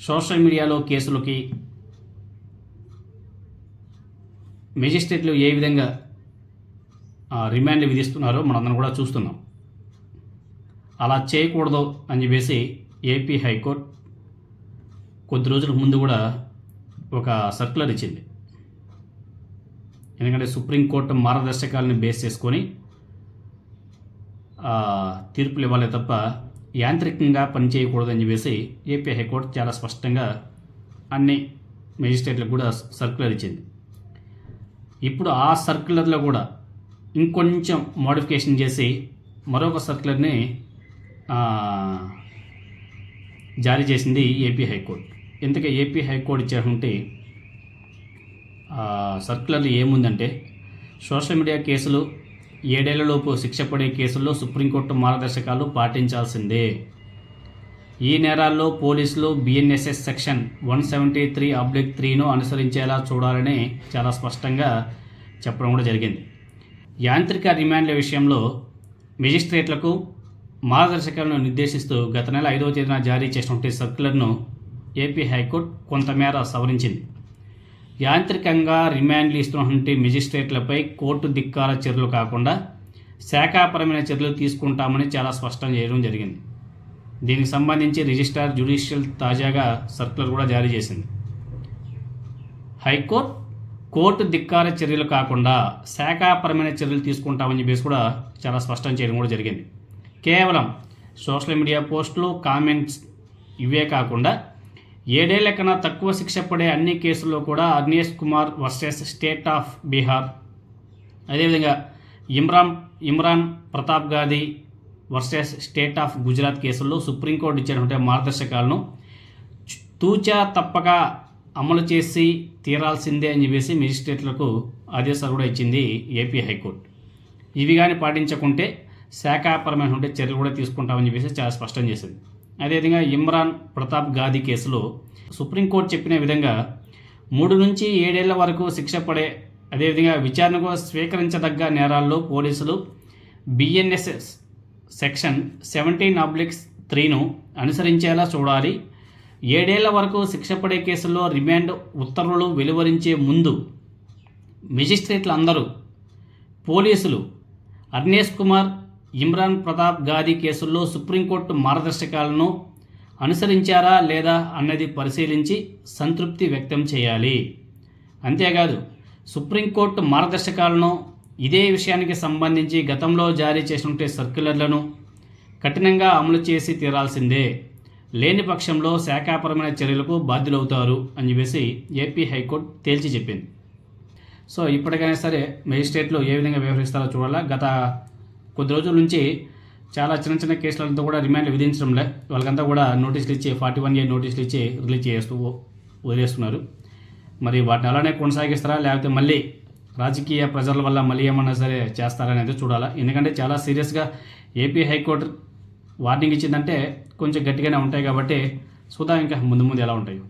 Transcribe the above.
Social మీడియాలో కేసులకి మెజిస్ట్రేట్లు ఏ విధంగా రిమాండ్లు విధిస్తున్నారో మనందరం కూడా చూస్తున్నాం. అలా చేయకూడదు అని చెప్పేసి ఏపీ హైకోర్టు కొద్ది రోజుల ముందు కూడా ఒక సర్క్యులర్ ఇచ్చింది. ఎందుకంటే సుప్రీంకోర్టు మార్గదర్శకాలను బేస్ చేసుకొని తీర్పులు ఇవ్వాలి తప్ప యాంత్రికంగా పనిచేయకూడదని చెప్పేసి ఏపీ హైకోర్టు చాలా స్పష్టంగా అన్ని మెజిస్ట్రేట్లకు కూడా సర్క్యులర్ ఇచ్చింది. ఇప్పుడు ఆ సర్క్యులర్లో కూడా ఇంకొంచెం మోడిఫికేషన్ చేసి మరొక సర్క్యులర్ని జారీ చేసింది ఏపీ హైకోర్టు. ఇంతకే ఏపీ హైకోర్టు ఇచ్చారంటే సర్క్యులర్లు ఏముందంటే సోషల్ మీడియా కేసులు ఏడేళ్ళలోపు శిక్ష పడే కేసుల్లో సుప్రీంకోర్టు మార్గదర్శకాలు పాటించాల్సిందే. ఈ నేరాల్లో పోలీసులు BNSS section one seventy three oblique త్రీను అనుసరించేలా చూడాలని చాలా స్పష్టంగా చెప్పడం కూడా జరిగింది. యాంత్రిక రిమాండ్ల విషయంలో మెజిస్ట్రేట్లకు మార్గదర్శకాలను నిర్దేశిస్తూ గత నెల ఐదవ తేదీన జారీ చేసినటువంటి సర్క్యులర్ను ఏపీ హైకోర్టు కొంతమేర సవరించింది. యాంత్రికంగా రిమాండ్లు ఇస్తున్నటువంటి మెజిస్ట్రేట్లపై కోర్టు ధిక్కార చర్యలు కాకుండా శాఖాపరమైన చర్యలు తీసుకుంటామని చాలా స్పష్టం చేయడం జరిగింది. దీనికి సంబంధించి రిజిస్ట్రార్ జ్యుడిషియల్ తాజాగా సర్కులర్ కూడా జారీ చేసింది. హైకోర్టు కోర్టు ధిక్కార చర్యలు కాకుండా శాఖాపరమైన చర్యలు తీసుకుంటామని చెప్పేసి కూడా చాలా స్పష్టం చేయడం కూడా జరిగింది. కేవలం సోషల్ మీడియా పోస్టులు కామెంట్స్ ఇవే కాకుండా ఏడేళ్ళ కన్నా తక్కువ శిక్ష పడే అన్ని కేసుల్లో కూడా Agnesh Kumar versus state of Bihar. అదేవిధంగా Imran Imran Pratap Gandhi versus state of Gujarat కేసుల్లో సుప్రీంకోర్టు ఇచ్చినటువంటి మార్గదర్శకాలను తూచా తప్పక అమలు చేసి తీరాల్సిందే అని చెప్పేసి మెజిస్ట్రేట్లకు ఆదేశాలు కూడా ఇచ్చింది ఏపీ హైకోర్టు. ఇవి కానీ పాటించకుంటే శాఖాపరమైనటువంటి చర్యలు కూడా తీసుకుంటామని చెప్పేసి చాలా స్పష్టం చేసింది. అదేవిధంగా ఇమ్రాన్ ప్రతాప్ గాది కేసులో సుప్రీంకోర్టు చెప్పిన విధంగా మూడు నుంచి ఏడేళ్ళ వరకు శిక్ష పడే అదేవిధంగా విచారణకు స్వీకరించదగ్గ నేరాల్లో పోలీసులు బిఎన్ఎస్ఎస్ సెక్షన్ సెవెంటీన్ అబ్లిక్స్ త్రీను అనుసరించేలా చూడాలి. ఏడేళ్ళ వరకు శిక్ష పడే కేసుల్లో రిమాండ్ ఉత్తర్వులు వెలువరించే ముందు మెజిస్ట్రేట్లు అందరూ పోలీసులు అర్నేష్ కుమార్ ఇమ్రాన్ ప్రతాప్ గాది కేసుల్లో సుప్రీంకోర్టు మార్గదర్శకాలను అనుసరించారా లేదా అన్నది పరిశీలించి సంతృప్తి వ్యక్తం చేయాలి. అంతేకాదు సుప్రీంకోర్టు మార్గదర్శకాలను ఇదే విషయానికి సంబంధించి గతంలో జారీ చేసినటువంటి సర్క్యులర్లను కఠినంగా అమలు చేసి తీరాల్సిందే. లేని పక్షంలో శాఖాపరమైన చర్యలకు బాధ్యులవుతారు అని చెప్పేసి ఏపీ హైకోర్టు తేల్చి చెప్పింది. సో ఇప్పటికైనా సరే మెజిస్ట్రేట్లు ఏ విధంగా వ్యవహరిస్తారో చూడాలా. గత కొద్ది రోజుల నుంచి చాలా చిన్న చిన్న కేసులంతా కూడా రిమాండ్ విధించడంలే. వాళ్ళకంతా కూడా నోటీసులు ఇచ్చి ఫార్టీ వన్ ఏ నోటీసులు ఇచ్చి రిలీజ్ చేస్తూ వదిలేస్తున్నారు. మరి వాటిని అలానే కొనసాగిస్తారా? లేకపోతే మళ్ళీ రాజకీయ ప్రజల వల్ల మళ్ళీ ఏమన్నా సరే చేస్తారా అనేది చూడాలా? ఎందుకంటే చాలా సీరియస్గా ఏపీ హైకోర్టు వార్నింగ్ ఇచ్చిందంటే కొంచెం గట్టిగానే ఉంటాయి కాబట్టి చూద్దాం ఇంకా ముందు ముందు ఎలా ఉంటాయో.